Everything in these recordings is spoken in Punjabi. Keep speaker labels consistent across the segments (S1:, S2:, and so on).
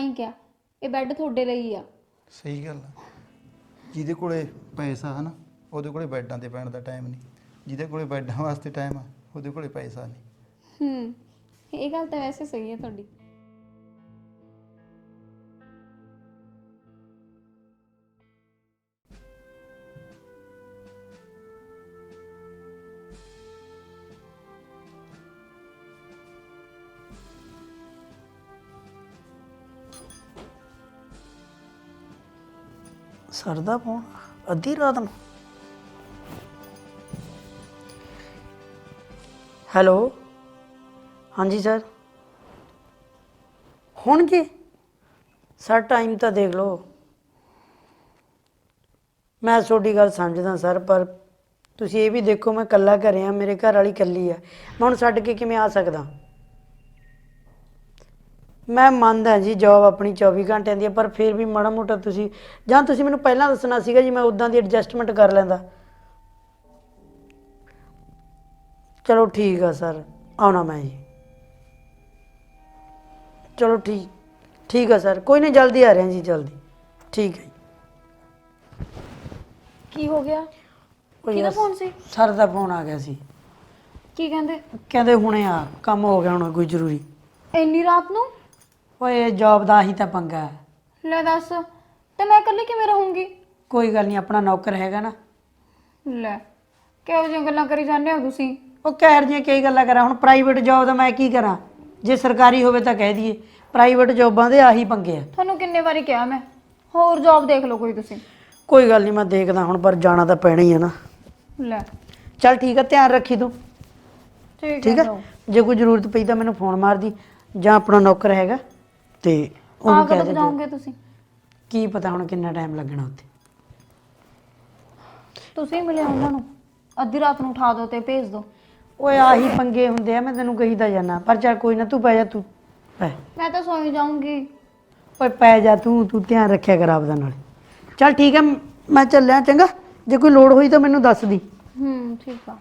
S1: ਹੀ ਕਿਹਾ ਇਹ ਬੈੱਡ ਤੁਹਾਡੇ ਲਈ ਆ।
S2: ਸਹੀ ਗੱਲ ਆ। ਜਿਹਦੇ ਕੋਲੇ ਪੈਸਾ ਹੈ ਨਾ ਉਹਦੇ ਕੋਲੇ ਬੈੱਡਾਂ ਤੇ ਪੈਣ ਦਾ ਟਾਈਮ ਨਹੀਂ। ਜਿਹਦੇ ਕੋਲੇ ਬੈੱਡਾਂ ਵਾਸਤੇ ਟਾਈਮ ਆ ਉਹਦੇ ਕੋਲੇ ਪੈਸਾ ਨਹੀਂ।
S1: ਹੂੰ ਇਹ ਗੱਲ ਤਾਂ ਵੈਸੇ ਸਹੀ ਹੈ ਤੁਹਾਡੀ।
S3: ਸਰਦਾ ਫੋਨ? ਅੱਧੀ ਰਾਤ ਨੂੰ। ਹੈਲੋ? ਹਾਂਜੀ ਸਰ। ਹੁਣ ਕੀ ਸਰ ਟਾਈਮ ਤਾਂ ਦੇਖ ਲਓ। ਮੈਂ ਤੁਹਾਡੀ ਗੱਲ ਸਮਝਦਾ ਸਰ, ਪਰ ਤੁਸੀਂ ਇਹ ਵੀ ਦੇਖੋ, ਮੈਂ ਇਕੱਲਾ ਘਰੇ ਆ, ਮੇਰੇ ਘਰ ਵਾਲੀ ਇਕੱਲੀ ਆ। ਮੈਂ ਹੁਣ ਛੱਡ ਕੇ ਕਿਵੇਂ ਆ ਸਕਦਾ? ਮੈਂ ਮੰਨਦਾ ਜੀ ਜੌਬ ਆਪਣੀ 24 ਘੰਟਿਆਂ ਦੀ ਹੈ ਪਰ ਫਿਰ ਵੀ ਮਾੜਾ ਮੋਟਾ ਤੁਸੀਂ ਜਾਂ ਤੁਸੀਂ ਮੈਨੂੰ ਪਹਿਲਾਂ ਦੱਸਣਾ ਸੀਗਾ ਜੀ ਮੈਂ ਉਦਾਂ ਦੀ ਐਡਜਸਟਮੈਂਟ ਕਰ ਲੈਂਦਾ। ਚਲੋ ਠੀਕ ਆ ਸਰ ਆਉਣਾ ਮੈਂ ਜੀ। ਚਲੋ ਠੀਕ ਠੀਕ ਆ ਸਰ ਕੋਈ ਨਹੀਂ ਜਲਦੀ ਆ ਰਿਹਾ ਜੀ ਜਲਦੀ। ਠੀਕ ਹੈ ਜੀ।
S1: ਕੀ ਹੋ ਗਿਆ?
S3: ਉਹ
S1: ਕਿਹਦਾ ਫੋਨ ਸੀ?
S3: ਸਰ ਦਾ ਫੋਨ ਆ ਗਿਆ ਸੀ।
S1: ਕੀ ਕਹਿੰਦੇ?
S3: ਕਹਿੰਦੇ ਹੁਣੇ ਆ ਕੰਮ ਹੋ ਗਿਆ ਹੁਣ ਕੋਈ ਜ਼ਰੂਰੀ।
S1: ਇੰਨੀ ਰਾਤ ਨੂੰ?
S3: ਓਏ ਜੌਬ ਦਾ ਹੀ ਤਾਂ ਪੰਗਾ ਹੈ।
S1: ਲੈ ਦੱਸ ਤੇ ਮੈਂ ਇਕੱਲੀ ਕਿਵੇਂ ਰਹੂੰਗੀ?
S3: ਕੋਈ ਗੱਲ ਨਹੀਂ ਆਪਣਾ ਨੌਕਰ ਹੈਗਾ ਨਾ।
S1: ਲੈ ਕਿਹੋ ਜਿਹੀਆਂ ਗੱਲਾਂ ਕਰੀ ਜਾਂਦੇ ਹੋ ਤੁਸੀਂ?
S3: ਉਹ ਕਹਿਰ ਦੀਆਂ ਕਈ ਗੱਲਾਂ ਕਰਾਂ। ਹੁਣ ਪ੍ਰਾਈਵੇਟ ਜੌਬ ਦਾ ਮੈਂ ਕੀ ਕਰਾਂ? ਜੇ ਸਰਕਾਰੀ ਹੋਵੇ ਤਾਂ ਕਹਿ ਦਈਏ ਪ੍ਰਾਈਵੇਟ ਜੌਬਾਂ ਦੇ ਆਹੀ ਪੰਗੇ ਆ।
S1: ਤੁਹਾਨੂੰ ਕਿੰਨੇ ਵਾਰੀ ਕਿਹਾ ਮੈਂ? ਹੋਰ ਜੌਬ ਦੇਖ ਲਓ ਕੋਈ ਤੁਸੀਂ।
S3: ਕੋਈ ਗੱਲ ਨਹੀਂ ਮੈਂ ਦੇਖਦਾ ਹੁਣ ਪਰ ਜਾਣਾ ਤਾਂ ਪੈਣਾ ਹੀ ਹੈ ਨਾ।
S1: ਲੈ।
S3: ਚੱਲ ਠੀਕ ਆ ਧਿਆਨ ਰੱਖੀ ਤੂੰ।
S1: ਠੀਕ
S3: ਠੀਕ
S1: ਹੈ
S3: ਆ। ਜੇ ਕੋਈ ਜ਼ਰੂਰਤ ਪਈ ਤਾਂ ਮੈਨੂੰ ਫੋਨ ਮਾਰ ਦੀ ਜਾਂ ਆਪਣਾ ਨੌਕਰ ਹੈਗਾ। ਤੇ ਉਹਨੂੰ ਕਹਿ ਦੇ
S1: ਜਾਓਗੇ ਤੁਸੀਂ?
S3: ਕੀ ਪਤਾ ਹੁਣ ਕਿੰਨਾ ਟਾਈਮ ਲੱਗਣਾ ਉੱਥੇ।
S1: ਤੁਸੀਂ ਮਿਲੇ ਉਹਨਾਂ ਨੂੰ? ਅੱਧੀ ਰਾਤ ਨੂੰ ਉਠਾ ਦਿਓ ਤੇ ਭੇਜ ਦਿਓ।
S3: ਓਏ ਆਹੀ ਪੰਗੇ ਹੁੰਦੇ ਆ ਮੈਂ ਤੈਨੂੰ ਕਹੀਦਾ ਜਾਣਾ ਪਰ ਚੱਲ ਕੋਈ ਨਾ ਤੂੰ ਪੈ ਜਾ ਤੂੰ ਪੈ।
S1: ਮੈਂ ਤਾਂ ਸੌਂ ਜਾਊਂਗੀ।
S3: ਓਏ ਪੈ ਜਾ ਤੂੰ ਤੂੰ ਧਿਆਨ ਰੱਖਿਆ ਕਰ ਆਪਦਾ ਨਾਲ। ਚੱਲ ਠੀਕ ਹੈ ਮੈਂ ਚੱਲਿਆ ਚੰਗਾ? ਜੇ ਕੋਈ ਲੋੜ ਹੋਈ ਤਾਂ ਮੈਨੂੰ ਦੱਸ ਦੀ।
S1: ਹੂੰ ਠੀਕ ਆ।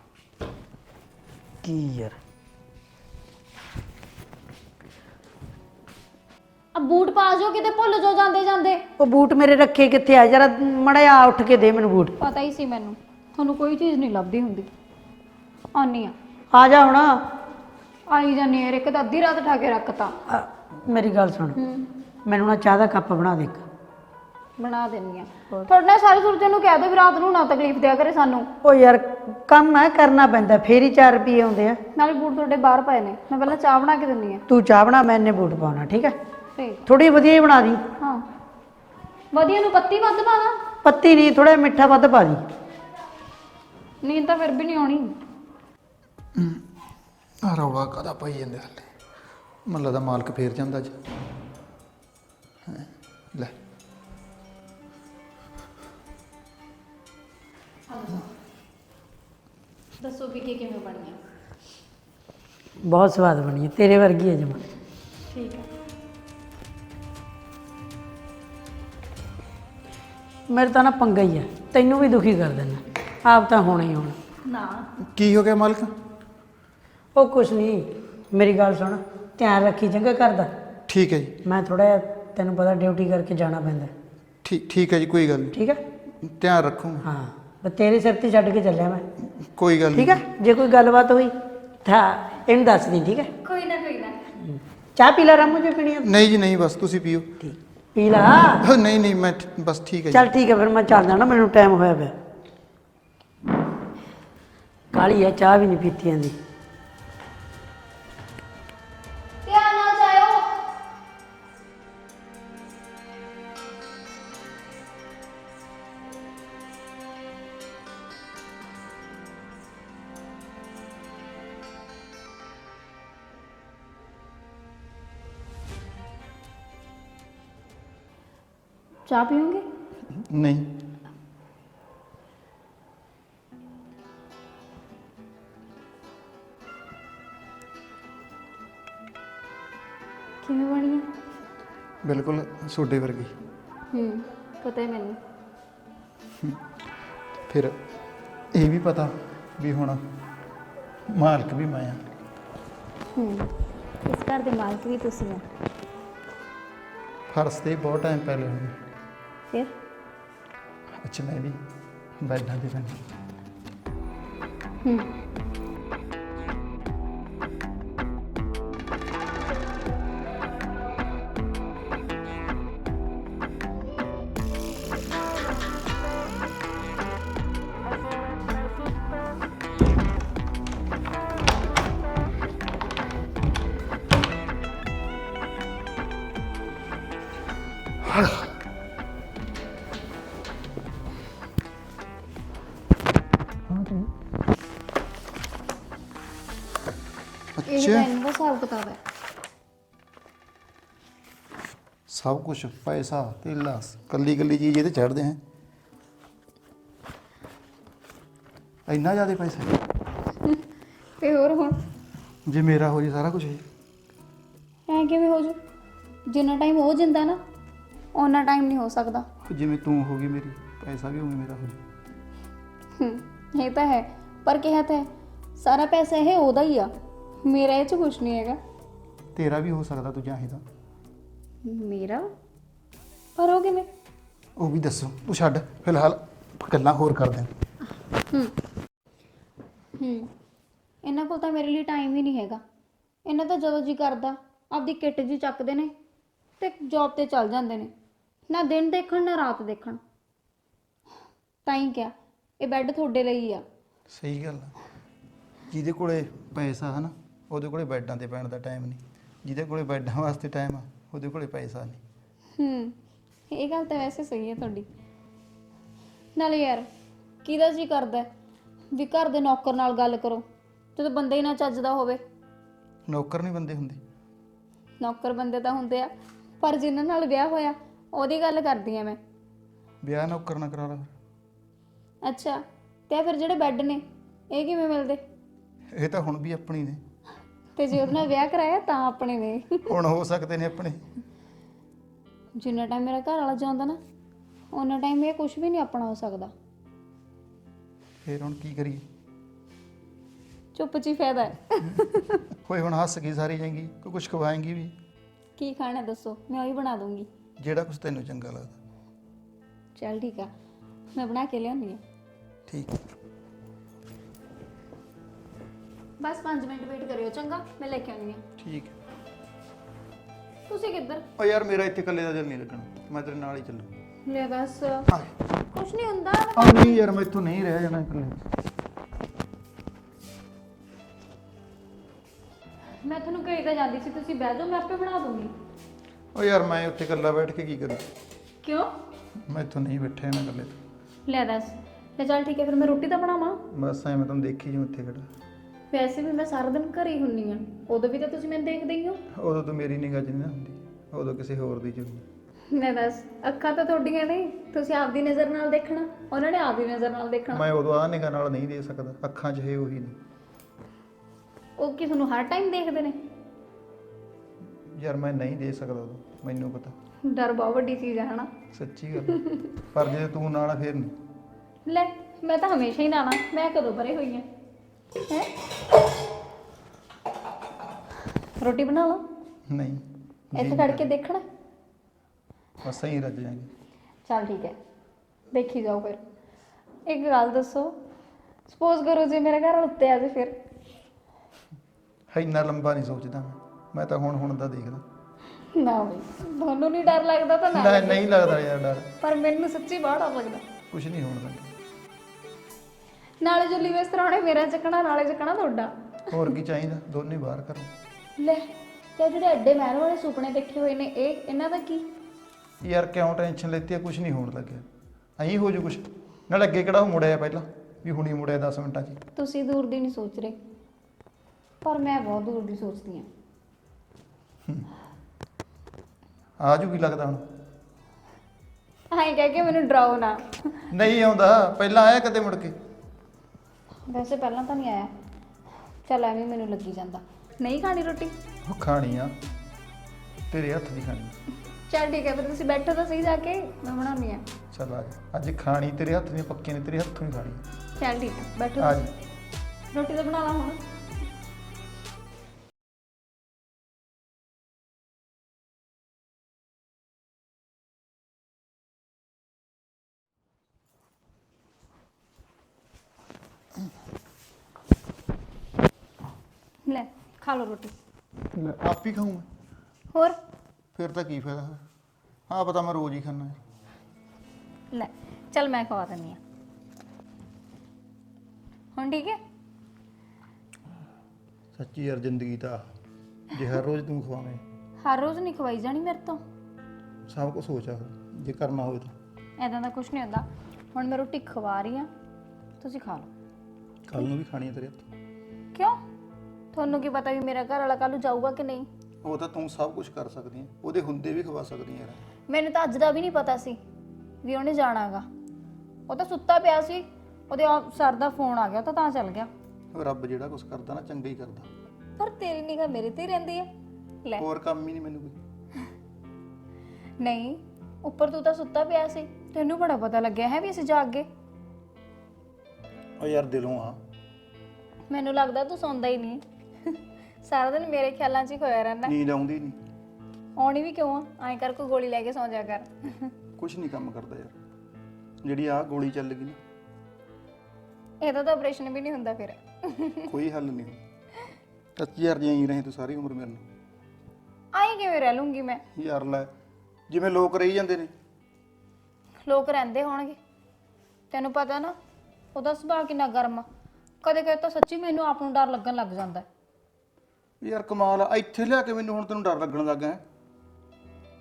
S3: ਕੀ ਯਾਰ।
S1: ਆ ਬੂਟ ਪਾ ਜਾਓ ਕਿਤੇ ਭੁੱਲ ਜਾਓ ਜਾਂਦੇ ਜਾਂਦੇ।
S3: ਉਹ ਬੂਟ ਮੇਰੇ ਰੱਖੇ ਕਿੱਥੇ ਆ? ਜਰਾ ਮੜਿਆ ਉੱਠ ਕੇ ਦੇ ਮੈਨੂੰ ਬੂਟ।
S1: ਪਤਾ ਹੀ ਸੀ ਮੈਨੂੰ। ਤੁਹਾਨੂੰ ਕੋਈ ਚੀਜ਼ ਨਹੀਂ ਲੱਭਦੀ ਹੁੰਦੀ। ਆਉਣੀ ਆ।
S3: ਆ ਜਾ ਹੁਣ।
S1: ਆਈ ਜਾਨੀ ਯਾਰ ਇੱਕ ਤਾਂ ਅੱਧੀ ਰਾਤ ਉਠਾ ਕੇ ਰੱਖਤਾ।
S3: ਆ, ਮੇਰੀ ਗੱਲ ਸੁਣ।
S1: ਹੂੰ।
S3: ਮੈਨੂੰ ਨਾ ਚਾਹ ਦਾ ਕੱਪ ਬਣਾ ਦੇ ਇੱਕ।
S1: ਬਣਾ ਦਿੰਨੀ ਆ। ਤੁਹਾਡੇ ਨਾਲ ਸਾਰੇ ਸੁਰਜਨ ਨੂੰ ਕਹਿ ਦਿਓ ਵੀ ਰਾਤ ਨੂੰ ਨਾ ਤਕਲੀਫ ਦਿਆ ਕਰੇ ਸਾਨੂੰ।
S3: ਉਹ ਯਾਰ ਕੰਮ ਹੈ ਕਰਨਾ ਪੈਂਦਾ। ਫੇਰ ਹੀ 4 ਰੁਪਏ ਆਉਂਦੇ ਆ।
S1: ਨਾਲੇ ਬੂਟ ਤੁਹਾਡੇ ਬਾਹਰ ਪਏ ਨੇ। ਮੈਂ ਪਹਿਲਾਂ ਚਾਹ ਬਣਾ ਕੇ ਦਿੰਨੀ ਆ।
S3: ਤੂੰ ਚਾਹ ਬਣਾ ਮੈਂ ਇੰਨੇ ਬੂਟ ਪਾਉਣਾ ਠੀਕ ਹੈ
S1: ਠੀਕ
S3: ਥੋੜੀ ਵਧੀਆ ਹੀ ਬਣਾ ਦੀ।
S1: ਹਾਂ। ਵਧੀਆ ਨੂੰ ਪੱਤੀ ਵੱਧ ਪਾ ਦਾਂ?
S3: ਪੱਤੀ ਨਹੀਂ ਥੋੜਾ ਮਿੱਠਾ ਵੱਧ ਪਾ ਦੀ।
S1: ਨੀਂਦ ਤਾਂ ਫਿਰ ਵੀ ਨਹੀਂ ਆਉਣੀ।
S2: ਆ ਰੌਲਾ ਕਾਦਾ ਪਾਈ ਜਾਂਦੇ ਹਲੇ ਮਨ ਲੱਗਦਾ ਮਾਲਕ ਫੇਰ ਜਾਂਦਾ ਅੱਜ। ਹੈਂ, ਲੈ।
S1: ਦੱਸੋ ਵੀ ਕੀ ਕਿਵੇਂ ਬਣੀਆਂ?
S3: ਬਹੁਤ ਸਵਾਦ ਬਣੀ ਹੈ। ਤੇਰੇ ਵਰਗੀ ਹੈ ਜਮਾ।
S1: ਠੀਕ ਹੈ।
S3: ਮੇਰੇ ਤਾਂ ਨਾ ਪੰਗਾ ਹੀ ਹੈ ਤੈਨੂੰ ਵੀ ਦੁਖੀ ਕਰ ਦੇਣਾ ਆਪ ਤਾਂ ਹੋਣਾ ਹੀ ਹੋਣਾ।
S1: ਨਾ।
S2: ਕੀ ਹੋ ਗਿਆ ਮਾਲਕ?
S3: ਉਹ ਕੁਛ ਨਹੀਂ। ਮੇਰੀ ਗੱਲ ਸੁਣ। ਧਿਆਨ ਰੱਖੀ ਚੰਗਾ ਕਰਦਾ
S2: ਠੀਕ ਹੈ ਜੀ।
S3: ਮੈਂ ਥੋੜਾ ਤੈਨੂੰ ਪਤਾ ਡਿਊਟੀ ਕਰਕੇ ਜਾਣਾ ਪੈਂਦਾ।
S2: ਠੀਕ ਠੀਕ ਹੈ ਜੀ ਕੋਈ ਗੱਲ
S3: ਠੀਕ ਹੈ?
S2: ਨਹੀਂ ਧਿਆਨ ਰੱਖੂਗਾ
S3: ਹਾਂ। ਬਸ ਤੇਰੇ ਸਿਰ ਤੇ ਛੱਡ ਕੇ ਚੱਲਿਆ ਮੈਂ।
S2: ਕੋਈ ਗੱਲ
S3: ਠੀਕ ਹੈ? ਜੇ ਕੋਈ ਗੱਲਬਾਤ ਹੋਈ ਤਾਂ ਇਹਨੂੰ ਦੱਸ ਦੀ ਠੀਕ ਹੈ?
S1: ਕੋਈ ਨਾ ਕੋਈ ਨਾ।
S3: ਚਾਹ ਪੀ ਲੈ ਰਾਮੂ ਜੇ ਪੀਣੀ
S2: ਨਹੀਂ ਜੀ ਨਹੀਂ ਬਸ ਤੁਸੀਂ ਪੀਓ।
S3: ਠੀਕ। ਪੀ ਲਾ।
S2: ਉਹ ਨਹੀਂ ਨਹੀਂ ਮੈਂ ਠ- ਬਸ ਠੀਕ ਹੈ ਜੀ।
S3: ਚੱਲ ਠੀਕ ਹੈ ਫਿਰ ਮੈਂ ਚੱਲਦਾ ਨਾ ਮੈਨੂੰ ਟਾਈਮ ਹੋਇਆ ਪਿਆ। ਕਾਲੀ ਹੈ ਚਾਹ ਵੀ ਨਹੀਂ ਪੀਤੀ ਜਾਂਦੀ।
S1: ਚਾਹ ਪੀਓਗੇ?
S2: ਨਹੀਂ।
S1: ਕਿਵੇਂ ਬਣੀ
S2: ਬਿਲਕੁਲ ਸੋਡੇ ਵਰਗੀ।
S1: ਹੂੰ ਪਤਾ ਹੈ ਮੈਨੂੰ।
S2: ਫਿਰ ਇਹ ਵੀ ਪਤਾ ਵੀ ਹੁਣ ਮਾਲਕ ਵੀ ਮੈਂ ਆ।
S1: ਹੂੰ ਇਸ ਘਰ ਦੇ ਮਾਲਕ ਵੀ ਤੁਸੀਂ ਹੋ
S2: ਫਰਸ ਤੇ ਬਹੁਤ ਟਾਈਮ ਪਹਿਲੇ ਹੋਣੀ
S1: ਫਿਰ?
S2: ਅੱਛਾ ਮੈਂ ਵੀ ਬੈਠਾਂ ਪੈਣੀ
S1: ਹੂੰ। ਇਹ
S2: ਅੱਛਾ
S1: ਤਾਂ ਇਹਨਾਂ ਦਾ ਹਿਸਾਬ ਕਿਤਾਬ ਹੈ
S2: ਸਭ ਕੁਝ ਪੈਸਾ ਤੇਲਾ ਕੱਲੀ ਕੱਲੀ ਚੀਜ਼ ਇਹਦੇ ਚੜਦੇ ਹੈ ਇੰਨਾ ਜ਼ਿਆਦਾ ਪੈਸਾ
S1: ਤੇ ਹੋਰ ਹੁਣ
S2: ਜੇ ਮੇਰਾ ਹੋ ਜੇ ਸਾਰਾ ਕੁਝ
S1: ਐ ਕਿਵੇਂ ਹੋ ਜੂ ਜਿੰਨਾ ਟਾਈਮ ਉਹ ਜਿੰਦਾ ਨਾ ਉਹਨਾਂ ਟਾਈਮ ਨਹੀਂ ਹੋ ਸਕਦਾ
S2: ਜਿਵੇਂ ਤੂੰ ਹੋ ਗਈ ਮੇਰੀ ਪੈਸਾ ਵੀ ਉਵੇਂ ਮੇਰਾ ਹੋ ਜੇ
S1: ਹੂੰ ਇਹ ਤਾਂ ਹੈ ਪਰ ਕਿਹਾ ਤਾਂ ਹੈ, ਸਾਰਾ ਪੈਸਾ ਇਹ ਉਹਦਾ ਹੀ ਆ ਮੇਰਾ ਇਹ ਚ ਕੁਝ ਨਹੀਂ ਹੈਗਾ।
S2: ਤੇਰਾ ਵੀ ਹੋ ਸਕਦਾ ਤੂੰ ਚਾਹੇ ਤਾਂ
S1: ਮੇਰਾ? ਪਰ ਉਹ ਕਿਵੇਂ?
S2: ਉਹ ਵੀ ਦੱਸੋ ਤੂੰ ਛੱਡ ਫਿਲਹਾਲ ਗੱਲਾਂ ਹੋਰ ਕਰਦੇ ਹਾਂ
S1: ਹੂੰ ਹੂੰ ਇਹਨਾਂ ਕੋਲ ਤਾਂ ਮੇਰੇ ਲਈ ਟਾਈਮ ਹੀ ਨਹੀਂ ਹੈਗਾ। ਇਹਨਾਂ ਤਾਂ ਜਦੋਂ ਜੀ ਕਰਦਾ ਆਪਦੀ ਕਿੱਟ ਜੀ ਚੱਕਦੇ ਨੇ ਤੇ ਜੌਬ ਤੇ ਚੱਲ ਜਾਂਦੇ ਨੇ। ਨਾ ਦਿਨ ਦੇਖਣ ਨਾ ਰਾਤ ਦੇਖਣ। ਤਾਂ ਹੀ ਕਿਹਾ ਇਹ ਬੈੱਡ ਤੁਹਾਡੇ ਲਈ ਆ।
S2: ਸਹੀ ਗੱਲ ਆ। ਜਿਹਦੇ ਕੋਲੇ ਪੈਸਾ ਹੈ ਨਾ ਉਹਦੇ ਕੋਲੇ ਬੈੱਡਾਂ ਤੇ ਪੈਣ ਦਾ ਟਾਈਮ ਨਹੀਂ। ਜਿਹਦੇ ਕੋਲੇ ਬੈੱਡਾਂ ਵਾਸਤੇ ਟਾਈਮ ਆ ਉਹਦੇ ਕੋਲੇ ਪੈਸਾ ਨਹੀਂ।
S1: ਹੂੰ ਇਹ ਗੱਲ ਤਾਂ ਵੈਸੇ ਸਹੀ ਹੈ ਤੁਹਾਡੀ। ਨਾਲੇ ਯਾਰ ਕਿਹਦਾ ਜੀ ਕਰਦਾ ਹੈ? ਵੀ ਘਰ ਦੇ ਨੌਕਰ ਨਾਲ ਗੱਲ ਕਰੋ ਜਦੋਂ ਬੰਦਾ ਹੀ ਨਾ ਚੱਜਦਾ ਹੋਵੇ।
S2: ਨੌਕਰ ਨਹੀਂ ਬੰਦੇ ਹੁੰਦੇ।
S1: ਨੌਕਰ ਬੰਦੇ ਤਾਂ ਹੁੰਦੇ ਆ ਪਰ ਜਿਨ੍ਹਾਂ ਨਾਲ ਵਿਆਹ ਹੋਇਆ ਉਹਦੀ ਗੱਲ ਕਰਦੀ ਆ ਮੈਂ।
S2: ਵਿਆਹ ਨੌਕਰ ਨਾ ਕਰਾ ਲਾ ਫਿਰ।
S1: ਅੱਛਾ ਤੇ ਫਿਰ ਜਿਹੜੇ ਬੈੱਡ ਨੇ ਇਹ ਕਿਵੇਂ ਮਿਲਦੇ?
S2: ਇਹ ਤਾਂ ਹੁਣ ਵੀ ਆਪਣੀ ਨੇ।
S1: ਤੇ ਜੇ ਉਹਦੇ ਨਾਲ ਵਿਆਹ ਕਰਾਇਆ ਤਾਂ ਆਪਣੇ ਨੇ।
S2: ਹੁਣ ਹੋ ਸਕਦੇ ਨੇ ਆਪਣੇ।
S1: ਜਿੰਨਾ ਟਾਈਮ ਮੇਰਾ ਘਰ ਵਾਲਾ ਜਾਂਦਾ ਨਾ ਉਹਨਾਂ ਟਾਈਮ ਇਹ ਕੁਝ ਵੀ ਨਹੀਂ ਆਪਣਾ ਹੋ ਸਕਦਾ।
S2: ਫਿਰ ਹੁਣ ਕੀ ਕਰੀਏ?
S1: ਚੁੱਪ ਚੀ ਫਾਇਦਾ ਹੈ।
S2: ਕੋਈ ਹੁਣ ਹੱਸ ਕੇ ਸਾਰੀ ਜਾਏਗੀ ਕੋਈ ਕੁਝ ਖਵਾਏਗੀ ਵੀ।
S1: ਕੀ ਖਾਣਾ ਦੱਸੋ ਮੈਂ ਉਹੀ ਬਣਾ ਦੂੰਗੀ
S2: ਜਿਹੜਾ ਕੁਝ ਤੈਨੂੰ ਚੰਗਾ ਲੱਗਦਾ।
S1: ਚੱਲ ਠੀਕ ਆ ਮੈਂ ਬਣਾ ਕੇ ਲਿਆਉਂਦੀ ਆ
S2: ਠੀਕ।
S1: ਬਸ 5 ਮਿੰਟ ਵੇਟ ਕਰਿਓ ਚੰਗਾ? ਮੈਂ ਲੈ ਕੇ ਆਉਂਦੀ ਆ
S2: ਠੀਕ
S1: ਤੁਸੀਂ ਕਿੱਧਰ?
S2: ਓ ਯਾਰ ਮੇਰਾ ਇੱਥੇ ਇਕੱਲੇ ਦਾ ਦਿਲ ਨਹੀਂ ਲੱਗਣਾ। ਮੈਂ ਤੇਰੇ ਨਾਲ ਹੀ ਚੱਲੂ
S1: ਲੈ ਬਸ
S2: ਆ
S1: ਕੁਝ ਨਹੀਂ ਹੁੰਦਾ।
S2: ਆ ਨਹੀਂ ਯਾਰ ਮੈਂ ਇੱਥੋਂ ਨਹੀਂ ਰਹਿ ਜਾਣਾ ਇਕੱਲੇ।
S1: ਮੈਂ ਤੁਹਾਨੂੰ ਕਹੀ ਤਾਂ ਜਾਂਦੀ ਸੀ ਤੁਸੀਂ ਬਹਿ ਜਾਓ ਮੈਂ ਆਪੇ ਬਣਾ ਦੂੰਗੀ।
S2: ਓ ਯਾਰ ਮੈਂ ਉੱਥੇ ਇਕੱਲਾ ਬੈਠ ਕੇ ਕੀ ਕਰਾਂ?
S1: ਕਿਉਂ?
S2: ਮੈਂ ਇੱਥੋਂ ਨਹੀਂ ਬੈਠਿਆ ਨਾ ਇਕੱਲੇ ਤੋਂ।
S1: ਲੈ ਦੱਸ। ਲੈ ਚੱਲ ਠੀਕ ਹੈ ਫਿਰ ਮੈਂ ਰੋਟੀ ਤਾਂ ਬਣਾਵਾਂ।
S2: ਬਸ ਐ ਮੈਂ ਤੁਹਾਨੂੰ ਦੇਖੀ ਜੂ ਉੱਥੇ ਖੜਾ
S1: ਵੈਸੇ ਵੀ ਮੈਂ ਸਾਰਾ ਦਿਨ ਘਰੇ ਹੀ ਹੁੰਨੀ ਆ ਉਦੋਂ ਵੀ ਤਾਂ ਤੁਸੀਂ ਮੈਨੂੰ ਦੇਖਦੇ ਹੀ ਹੋ।
S2: ਉਦੋਂ ਤਾਂ ਮੇਰੀ ਨਿਗਾਹ 'ਚ ਨਹੀਂ ਨਾ ਹੁੰਦੀ। ਉਦੋਂ ਕਿਸੇ ਹੋਰ ਦੀ 'ਚ ਹੁੰਦੀ।
S1: ਦੱਸ ਅੱਖਾਂ ਤਾਂ ਤੁਹਾਡੀਆਂ ਨੇ। ਤੁਸੀਂ ਆਪਦੀ ਨਜ਼ਰ ਨਾਲ ਦੇਖਣਾ। ਉਹਨਾਂ ਨੇ ਆਪਦੀ ਨਜ਼ਰ ਨਾਲ ਦੇਖਣਾ।
S2: ਮੈਂ ਉਦੋਂ ਆ ਨਿਗਾਹ ਨਾਲ ਨਹੀਂ ਦੇ ਸਕਦਾ। ਅੱਖਾਂ 'ਚ ਹੈ ਉਹੀ ਨੇ।
S1: ਉਹ ਕੀ ਤੁਹਾਨੂੰ ਹਰ ਟਾਈਮ ਦੇਖਦੇ ਨੇ?
S2: ਯਾਰ ਮੈਂ ਨਹੀਂ ਦੇ ਸਕਦਾ ਉਦੋਂ। ਮੈਨੂੰ ਪਤਾ।
S1: ਡਰ ਬਹੁਤ ਵੱਡੀ ਚੀਜ਼ ਹੈ ਹਨਾ?
S2: ਸੱਚੀ ਗੱਲ ਪਰ ਜੇ ਤੂੰ ਨਾਲ ਆ ਫੇਰ ਨਹੀਂ।
S1: ਲੈ ਮੈਂ ਤਾਂ ਹਮੇਸ਼ਾ ਹੀ ਨਾਣਾ ਮੈਂ ਕਦੋਂ ਪਰੇ ਹੋਈ ਆ ਹੈ? ਰੋਟੀ ਬਣਾ ਲਾ
S2: ਨਹੀਂ।
S1: ਇੱਥੇ ਖੜ ਕੇ ਦੇਖਣਾ।
S2: ਬਸ ਸਹੀ ਰੱਜ ਜਾਏਂਗੇ।
S1: ਚੱਲ ਠੀਕ ਹੈ। ਦੇਖੀ ਜਾਓ ਫਿਰ। ਇੱਕ ਗੱਲ ਦੱਸੋ। ਸਪੋਜ਼ ਕਰੋ ਜੇ ਮੇਰਾ ਘਰ ਉੱਤੇ ਆ ਜੇ ਫਿਰ।
S2: ਇੰਨਾ ਲੰਬਾ ਨਹੀਂ ਸੋਚਦਾ ਮੈਂ। ਮੈਂ ਤਾਂ ਹੁਣ ਹੁਣ ਦਾ ਦੇਖਦਾ।
S1: ਨਾ ਬਈ ਤੁਹਾਨੂੰ ਨਹੀਂ ਡਰ ਲੱਗਦਾ ਤਾਂ ਨਾ
S2: ਨਹੀਂ ਨਹੀਂ ਲੱਗਦਾ ਯਾਰ ਡਰ।
S1: ਪਰ ਮੈਨੂੰ ਸੱਚੀ ਬੜਾ ਲੱਗਦਾ।
S2: ਕੁਝ ਨਹੀਂ ਹੋਣ ਲੱਗਾ
S1: ਨਾਲੇ ਜੁੱਲੀ ਬਿਸਤਰਾ ਉਹਨੇ ਮੇਰਾ ਚੱਕਣਾ ਨਾਲੇ ਚੱਕਣਾ ਤੁਹਾਡਾ।
S2: ਹੋਰ ਕੀ ਚਾਹੀਦਾ? ਦੋਨੇ ਬਾਹਰ ਕਰੋ।
S1: ਲੈ ਤੇ ਜਿਹੜੇ ਐਡੇ ਮਹਿਲ ਵਾਲੇ ਸੁਪਨੇ ਦੇਖੇ ਹੋਏ ਨੇ ਇਹ ਇਹਨਾਂ ਦਾ ਕੀ?
S2: ਯਾਰ ਕਿਉਂ ਟੈਨਸ਼ਨ ਲੈਤੀ ਆ? ਕੁਝ ਨਹੀਂ ਹੋਣ ਲੱਗਿਆ। ਐਂ ਹੋ ਜੂ ਕੁਝ ਨਾਲ ਅੱਗੇ ਕਿਹੜਾ ਉਹ ਮੁੜਿਆ ਪਹਿਲਾਂ? ਵੀ ਹੁਣੀ ਮੁੜਿਆ 10 ਮਿੰਟਾਂ 'ਚ। ਹੀ।
S1: ਤੁਸੀਂ ਦੂਰ ਦੀ ਨਹੀਂ ਸੋਚ ਰਹੇ। ਪਰ ਮੈਂ ਬਹੁਤ ਦੂਰ ਦੀ ਸੋਚਦੀ ਹਾਂ।
S2: ਆ ਜੂ ਕੀ ਲੱਗਦਾ ਹੁਣ?
S1: ਐਂ ਕਹਿ ਕੇ ਮੈਨੂੰ ਡਰਾਓ ਨਾ।
S2: ਨਹੀਂ ਆਉਂਦਾ। ਪਹਿਲਾਂ ਆਇਆ ਕਦੇ ਮੁੜ ਕੇ?
S1: ਵੈਸੇ ਪਹਿਲਾਂ ਤਾਂ ਨਹੀਂ ਆਇਆ। ਚੱਲ ਐਵੇਂ ਮੈਨੂੰ ਲੱਗੀ ਜਾਂਦਾ। ਨਹੀਂ ਖਾਣੀ ਰੋਟੀ?
S2: ਉਹ ਖਾਣੀ ਆ। ਤੇਰੇ ਹੱਥ ਦੀ ਖਾਣੀ।
S1: ਚੱਲ ਠੀਕ ਹੈ ਫਿਰ ਤੁਸੀਂ ਬੈਠੋ ਤਾਂ ਸਹੀ ਜਾ ਕੇ ਮੈਂ ਬਣਾਉਣੀ ਆ
S2: ਚੱਲ ਆ ਜਾ। ਅੱਜ ਖਾਣੀ ਤੇਰੇ ਹੱਥ ਦੀਆਂ ਪੱਕੀਆਂ ਨੇ ਤੇਰੇ ਹੱਥੋਂ ਹੀ ਖਾਣੀ।
S1: ਚੱਲ ਠੀਕ ਹੈ ਬੈਠੋ।
S2: ਆ। ਜਾ।
S1: ਰੋਟੀ ਤਾਂ ਬਣਾ ਲਾ ਹੁਣ। ਲੈ ਖਾ ਲਓ ਰੋਟੀ।
S2: ਮੈਂ ਆਪ ਹੀ ਖਾਊਂਗਾ।
S1: ਹੋਰ?
S2: ਫਿਰ ਤਾਂ ਕੀ ਫਾਇਦਾ ਹਾਂ ਪਤਾ ਮੈਂ ਰੋਜ਼ ਹੀ ਖਾਣਾ
S1: ਲੈ ਚੱਲ ਮੈਂ ਖਵਾ ਦਿੰਦੀ ਆ। ਹੁਣ ਠੀਕ ਹੈ?
S2: ਸੱਚੀ ਯਾਰ ਜ਼ਿੰਦਗੀ ਤਾਂ ਜੇ ਹਰ ਰੋਜ਼ ਤੂੰ ਖਵਾਵੇਂ।
S1: ਹਰ ਰੋਜ਼ ਨਹੀਂ ਖਵਾਈ ਜਾਣੀ ਮੇਰੇ ਤੋਂ।
S2: ਸਭ ਕੁਝ ਸੋਚ ਆ ਫਿਰ, ਜੇ ਕਰਨਾ ਹੋਵੇ ਤਾਂ।
S1: ਐਦਾਂ ਦਾ ਕੁਝ ਨਹੀਂ ਹੁੰਦਾ। ਹੁਣ ਮੈਂ ਰੋਟੀ ਖਵਾ ਰਹੀ ਆ ਤੁਸੀਂ ਖਾ ਲਓ।
S2: ਕੱਲ ਨੂੰ ਵੀ ਖਾਣੀ ਹੈ ਤੇਰੇ ਹੱਥ।
S1: ਕਿਉਂ? ਤੁਹਾਨੂੰ ਕੀ ਪਤਾ ਵੀ ਮੇਰਾ ਘਰ ਵਾਲਾ ਕੱਲ ਨੂੰ ਜਾਊਗਾ ਕਿ ਨਹੀਂ?
S2: ਉਹ ਤਾਂ ਤੂੰ ਸਭ ਕੁਝ ਕਰ ਸਕਦੀ ਹੈ। ਉਹਦੇ ਹੁੰਦੇ ਵੀ ਖਵਾ ਸਕਦੀ ਹੈ ਯਾਰ।
S1: ਮੈਨੂੰ ਤਾਂ ਅੱਜ ਦਾ ਵੀ ਨਹੀਂ ਪਤਾ ਸੀ ਵੀ ਉਹਨੇ ਜਾਣਾਗਾ ਉਹ ਤਾਂ ਸੁੱਤਾ ਪਿਆ ਸੀ। ਉਹਦੇ ਸਰ ਦਾ ਫੋਨ ਆ ਗਿਆ ਤਾਂ ਤਾਂ ਚੱਲ ਗਿਆ।
S2: ਰੱਬ ਜਿਹੜਾ ਕੁਝ ਕਰਦਾ ਨਾ ਚੰਗਾ ਹੀ ਕਰਦਾ।
S1: ਪਰ ਤੇਰੀ ਨਿਗਾਹ ਮੇਰੇ ਤੇ ਹੀ ਰਹਿੰਦੀ ਹੈ। ਲੈ।
S2: ਹੋਰ ਕੰਮ ਹੀ ਨਹੀਂ ਮੈਨੂੰ ਕੋਈ।
S1: ਨਹੀਂ ਉੱਪਰ ਤੂੰ ਤਾਂ ਸੁੱਤਾ ਪਿਆ ਸੀ। ਤੈਨੂੰ ਬੜਾ ਪਤਾ ਲੱਗਿਆ ਹੈ ਵੀ ਅਸੀਂ ਜਾਗ ਗਏ
S2: ਉਹ ਯਾਰ ਦਿਲੋਂ ਆ
S1: ਮੈਨੂੰ ਲੱਗਦਾ ਤੂੰ ਸੌਂਦਾ ਹੀ ਨਹੀਂ। ਸਾਰਾ ਦਿਨ ਮੇਰੇ ਖਿਆਲਾਂ 'ਚ ਹੀ ਖੋਇਆ ਰਹਿੰਦਾ।
S2: ਨੀਂਦ ਆਉਂਦੀ ਨਹੀਂ
S1: ਆਉਣੀ ਵੀ ਕਿਉਂ ਆ? ਐਂ ਕਰ ਕੋਈ ਗੋਲੀ ਲੈ ਕੇ ਸੌਂ ਜਾ ਕਰ।
S2: ਕੁਝ ਨਹੀਂ ਕੰਮ ਕਰਦਾ ਯਾਰ। ਜਿਹੜੀ ਆ ਗੋਲੀ ਚੱਲ ਗਈ ਨਾ।
S1: ਇਹਦਾ ਤਾਂ ਆਪਰੇਸ਼ਨ ਵੀ ਨਹੀਂ ਹੁੰਦਾ ਫਿਰ।
S2: ਕੋਈ ਹੱਲ ਨਹੀਂ ਸੱਚੀ ਯਾਰ ਜਿਉਂ ਹੀ ਰਹੇ ਤੂੰ ਸਾਰੀ ਉਮਰ ਮੇਰੇ ਨਾਲ।
S1: ਆਈ ਕਿਵੇਂ ਰਹਿ ਲੂੰਗੀ ਮੈਂ?
S2: ਯਾਰ ਲੈ ਜਿਵੇਂ ਲੋਕ ਰਹੀ ਜਾਂਦੇ ਨੇ।
S1: ਲੋਕ ਰਹਿੰਦੇ ਹੋਣਗੇ। ਤੈਨੂੰ ਪਤਾ ਨਾ ਉਹਦਾ ਸੁਭਾਅ ਕਿੰਨਾ ਗਰਮ ਆ। ਕਦੇ ਕਦੇ ਤਾਂ ਸੱਚੀ ਮੈਨੂੰ ਆਪ ਨੂੰ ਡਰ ਲੱਗਣ ਲੱਗ ਜਾਂਦਾ। ਹੈ।
S2: ਯਾਰ ਕਮਾਲ ਆ ਇੱਥੇ ਲਿਆ ਕੇ ਮੈਨੂੰ ਹੁਣ ਤੈਨੂੰ ਡਰ ਲੱਗਣ ਲੱਗਾ ਹੈ।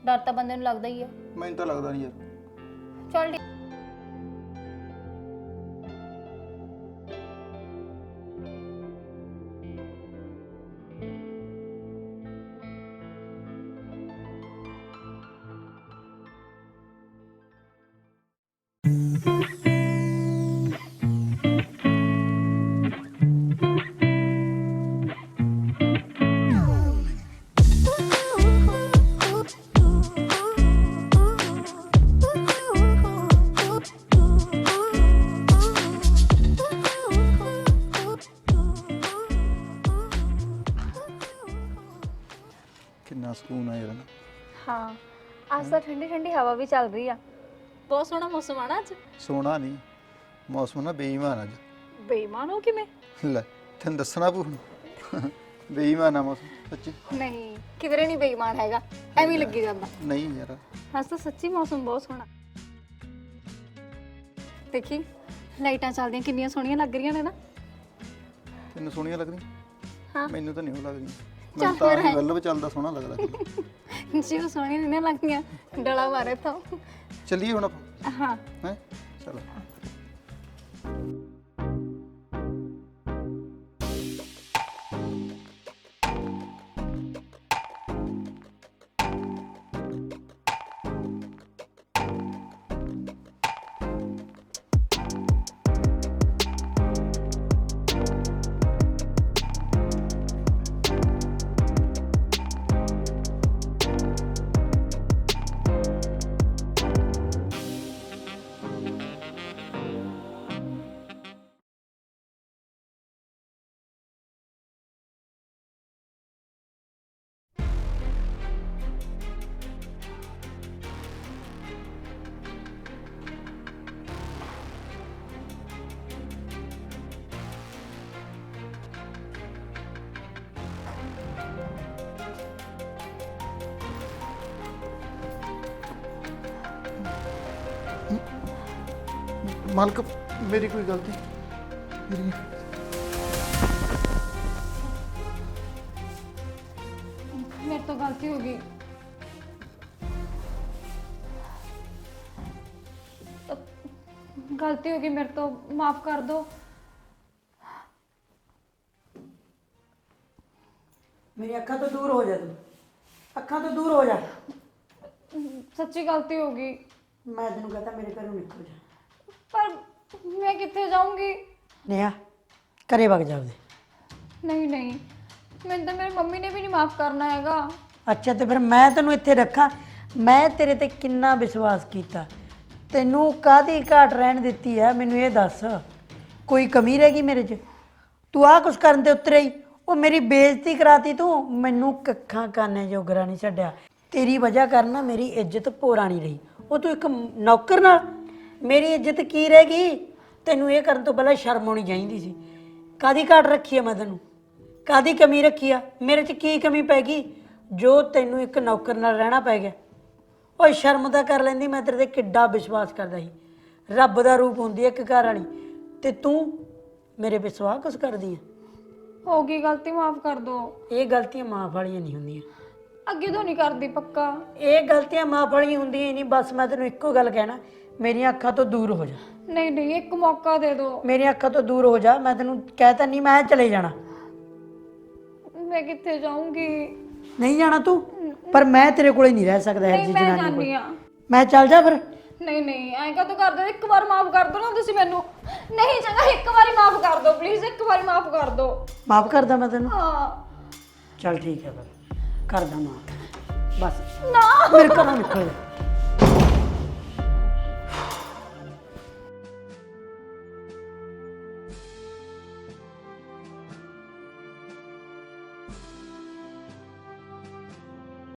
S1: ਡਰ ਤਾਂ ਬੰਦੇ ਨੂੰ ਲੱਗਦਾ ਹੀ ਆ।
S2: ਮੈਨੂੰ ਤਾਂ ਲੱਗਦਾ ਨਹੀਂ ਯਾਰ।
S1: ਚੱਲ ਠੀਕ। ਅੱਜ ਤਾਂ ਠੰਡੀ ਠੰਡੀ ਹਵਾ ਵੀ ਚੱਲ ਰਹੀ ਆ। ਬਹੁਤ ਸੋਹਣਾ ਮੌਸਮ ਆਣਾ ਅੱਜ।
S2: ਸੋਹਣਾ ਨਹੀਂ ਮੌਸਮ ਨਾ ਬੇਈਮਾਨ ਅੱਜ।
S1: ਬੇਈਮਾਨ ਹੋ ਕਿਵੇਂ?
S2: ਲੈ ਤੈਨੂੰ ਦੱਸਣਾ ਪਊ ਬੇਈਮਾਨ ਆ ਮੌਸਮ ਸੱਚੀ।
S1: ਨਹੀਂ ਕਿਧਰੇ ਨਹੀਂ ਬੇਈਮਾਨ ਹੈਗਾ ਐਵੇਂ ਹੀ ਲੱਗੀ ਜਾਂਦਾ।
S2: ਨਹੀਂ ਯਾਰ।
S1: ਅੱਜ ਤਾਂ ਸੱਚੀ ਮੌਸਮ ਬਹੁਤ ਸੋਹਣਾ। ਦੇਖੀ ਲਾਈਟਾਂ ਚੱਲਦੀਆਂ ਕਿੰਨੀਆਂ ਸੋਹਣੀਆਂ ਲੱਗ ਰਹੀਆਂ ਨੇ ਨਾ।
S2: ਤੈਨੂੰ ਸੋਹਣੀਆਂ ਲੱਗਦੀਆਂ?
S1: ਹਾਂ।
S2: ਮੈਨੂੰ ਤਾਂ ਨਹੀਂ ਉਹ ਲੱਗਦੀਆਂ।
S1: ਚੱਲ
S2: ਮੈਨੂੰ ਤਾਂ
S1: ਫਿਰ ਹੈ।
S2: ਗੱਲ ਚੱਲਦਾ ਸੋਹਣਾ ਲੱਗਦਾ ਸੀ।
S1: ਜੀ ਉਹ ਨਹੀਂ ਨਾ ਲੱਗੀਆਂ ਡਲਾ ਮਾਰੇ ਤਾਂ।
S2: ਚੱਲੀਏ ਹੁਣ ਆਪਾਂ?
S1: ਹਾਂ।
S2: ਹੈ? ਚਲੋ। ਮਾਲਕ ਮੇਰੀ ਕੋਈ ਗਲਤੀ? ਮੇਰੀ
S1: ਮੇਰੇ ਤੋਂ ਗਲਤੀ ਹੋ ਗਈ। ਗਲਤੀ ਹੋ ਗਈ ਮੇਰੇ ਤੋਂ ਮਾਫ ਕਰ ਦਿਓ
S3: ਮੇਰੀ ਅੱਖਾਂ ਤੋਂ ਦੂਰ ਹੋ ਜਾ ਤੂੰ। ਅੱਖਾਂ ਤੋਂ ਦੂਰ ਹੋ ਜਾ।
S1: ਸੱਚੀ ਗਲਤੀ ਹੋ ਗਈ।
S3: ਮੈਂ ਤੈਨੂੰ ਕਹਤਾ ਮੇਰੇ ਘਰੋਂ ਨਿਕਲ ਜਾ।
S1: ਪਰ ਮੈਂ ਕਿੱਥੇ ਜਾਊਂਗੀ?
S3: ਨੇਹਾ ਘਰੇ ਵਗ ਜਾ ਉਹਦੇ।
S1: ਨਹੀਂ ਨਹੀਂ। ਮੈਨੂੰ ਤਾਂ ਮੇਰੀ ਮੰਮੀ ਨੇ ਵੀ ਨਹੀਂ ਮਾਫ ਕਰਨਾ ਹੈਗਾ।
S3: ਅੱਛਾ ਤੇ ਫਿਰ ਮੈਂ ਤੈਨੂੰ ਇੱਥੇ ਰੱਖਾਂ? ਮੈਂ ਤੇਰੇ ਤੇ ਕਿੰਨਾ ਵਿਸ਼ਵਾਸ ਕੀਤਾ? ਤੈਨੂੰ ਕਾਦੀ ਘਾਟ ਰਹਿਣ ਦਿੱਤੀ ਹੈ? ਮੈਨੂੰ ਇਹ ਦੱਸ। ਕੋਈ ਕਮੀ ਰਹਿ ਗਈ ਮੇਰੇ 'ਚ? ਤੂੰ ਆਹ ਕੁਛ ਕਰਨ ਤੇ ਉਤਰਿਆ ਹੀ। ਉਹ ਮੇਰੀ ਬੇਇੱਜ਼ਤੀ ਕਰਾਤੀ ਤੂੰ। ਮੈਨੂੰ ਕੱਖਾਂ ਕਾਨੇ ਜੋਗਰਾ ਨਹੀਂ ਛੱਡਿਆ। ਤੇਰੀ ਵਜ੍ਹਾ ਕਾਰਨ ਨਾ ਮੇਰੀ ਇੱਜ਼ਤ ਪੋਰਾ ਨਹੀਂ ਰਹੀ। ਉਹ ਤੂੰ ਇੱਕ ਨੌਕਰ ਨਾਲ ਮੇਰੀ ਇੱਜ਼ਤ ਕੀ ਰਹਿ ਗਈ? ਤੈਨੂੰ ਇਹ ਕਰਨ ਤੋਂ ਪਹਿਲਾਂ ਸ਼ਰਮ ਆਉਣੀ ਚਾਹੀਦੀ ਸੀ। ਕਾਦੀ ਘਾਟ ਰੱਖੀ ਹੈ ਮੈਂ ਤੈਨੂੰ? ਕਾਦੀ ਕਮੀ ਰੱਖੀ ਆ? ਮੇਰੇ 'ਚ ਕੀ ਕਮੀ ਪੈ ਗਈ? ਜੋ ਤੈਨੂੰ ਇੱਕ ਨੌਕਰ ਨਾਲ ਰਹਿਣਾ ਪੈ ਗਿਆ। ਓਏ ਸ਼ਰਮ ਤਾਂ ਕਰ ਲੈਂਦੀ ਮੈਂ ਤੇਰੇ ਤੇ ਕਿੱਡਾ ਵਿਸ਼ਵਾਸ ਕਰਦਾ ਸੀ। ਰੱਬ ਦਾ ਰੂਪ ਹੁੰਦੀ ਹੈ ਇੱਕ ਘਰ ਵਾਲੀ। ਤੇ ਤੂੰ ਮੇਰੇ ਵਿਸ਼ਵਾਸ ਕੁਛ ਕਰਦੀ ਆ?
S1: ਹੋ ਗਈ ਗਲਤੀ ਮਾਫ ਕਰ ਦੋ।
S3: ਇਹ ਗਲਤੀਆਂ ਮਾਫ ਵਾਲੀਆਂ ਨਹੀਂ ਹੁੰਦੀਆਂ।
S1: ਅੱਗੇ ਤੋਂ ਨਹੀਂ ਕਰਦੀ ਪੱਕਾ।
S3: ਇਹ ਗਲਤੀਆਂ ਮਾਫ ਵਾਲੀਆਂ ਹੁੰਦੀਆਂ ਹੀ ਨਹੀਂ। ਬਸ ਮੈਂ ਤੈਨੂੰ ਇੱਕੋ ਗੱਲ ਕਹਿਣਾ। ਮੇਰੀਆਂ ਅੱਖਾਂ ਤੋਂ ਦੂਰ ਹੋ ਜਾ।
S1: ਨਹੀਂ ਨਹੀਂ ਇੱਕ ਮੌਕਾ ਦੇ ਦਿਓ।
S3: ਮੇਰੀਆਂ ਅੱਖਾਂ ਤੋਂ ਦੂਰ ਹੋ ਜਾ। ਮੈਂ ਤੈਨੂੰ ਕਹਿਤਾ ਨਹੀਂ ਮੈਂ ਚਲੇ ਜਾਣਾ।
S1: ਮੈਂ ਕਿੱਥੇ ਜਾਊਂਗੀ?
S3: ਨਹੀਂ ਜਾਣਾ ਤੂੰ? ਪਰ ਮੈਂ ਤੇਰੇ ਕੋਲੇ ਨਹੀਂ ਰਹਿ ਸਕਦਾ ਯਾਰ
S1: ਨਹੀਂ
S3: ਜੀ
S1: ਮੈਂ
S3: ਜਨਾਨੀ
S1: ਜਾਣੀ
S3: ਕੋਲ
S1: ਆ
S3: ਮੈਂ ਚੱਲ ਜਾ ਫਿਰ।
S1: ਨਹੀਂ ਨਹੀਂ ਐਂ ਕਦੋਂ ਕਰਦੇ? ਇੱਕ ਵਾਰ ਮਾਫ ਕਰ ਦੋ ਨਾ ਤੁਸੀਂ ਮੈਨੂੰ। ਨਹੀਂ ਚੰਗਾ ਇੱਕ ਵਾਰੀ ਮਾਫ ਕਰ ਦਿਓ ਪਲੀਜ਼ ਇੱਕ ਵਾਰੀ ਮਾਫ ਕਰ ਦਿਓ
S3: ਮਾਫ ਕਰਦਾ ਮੈਂ ਤੈਨੂੰ?
S1: ਹਾਂ।
S3: ਚੱਲ ਠੀਕ ਹੈ ਫਿਰ। ਕਰਦਾ ਮਾਫ। ਬਸ।
S1: ਨਾ।
S3: ਮੇਰੇ ਘਰੋਂ ਨਿਕਲ ਜਾ।